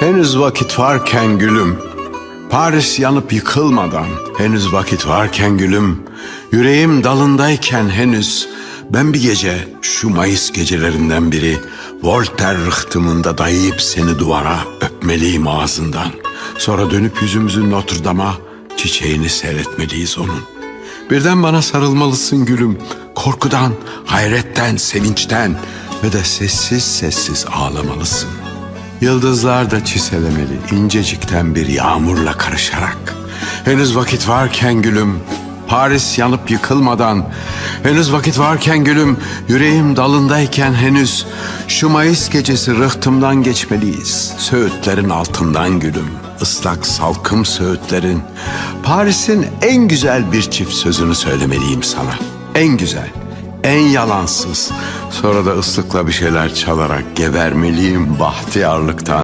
Henüz vakit varken gülüm, Paris yanıp yıkılmadan, henüz vakit varken gülüm, yüreğim dalındayken henüz, ben bir gece şu Mayıs gecelerinden biri Voltaire rıhtımında dayayıp seni duvara öpmeliyim ağzından. Sonra dönüp yüzümüzü Notre Dame'a çiçeğini seyretmeliyiz onun. Birden bana sarılmalısın gülüm. Korkudan, hayretten, sevinçten ve de sessiz sessiz ağlamalısın. Yıldızlar da çiselemeli incecikten bir yağmurla karışarak. Henüz vakit varken gülüm, Paris yanıp yıkılmadan, henüz vakit varken gülüm, yüreğim dalındayken henüz, şu Mayıs gecesi rıhtımdan geçmeliyiz. Söğütlerin altından gülüm, ıslak salkım söğütlerin. Paris'in en güzel bir çift sözünü söylemeliyim sana. En güzel, en yalansız. Sonra da ıslıkla bir şeyler çalarak gebermeliyim bahtiyarlıktan.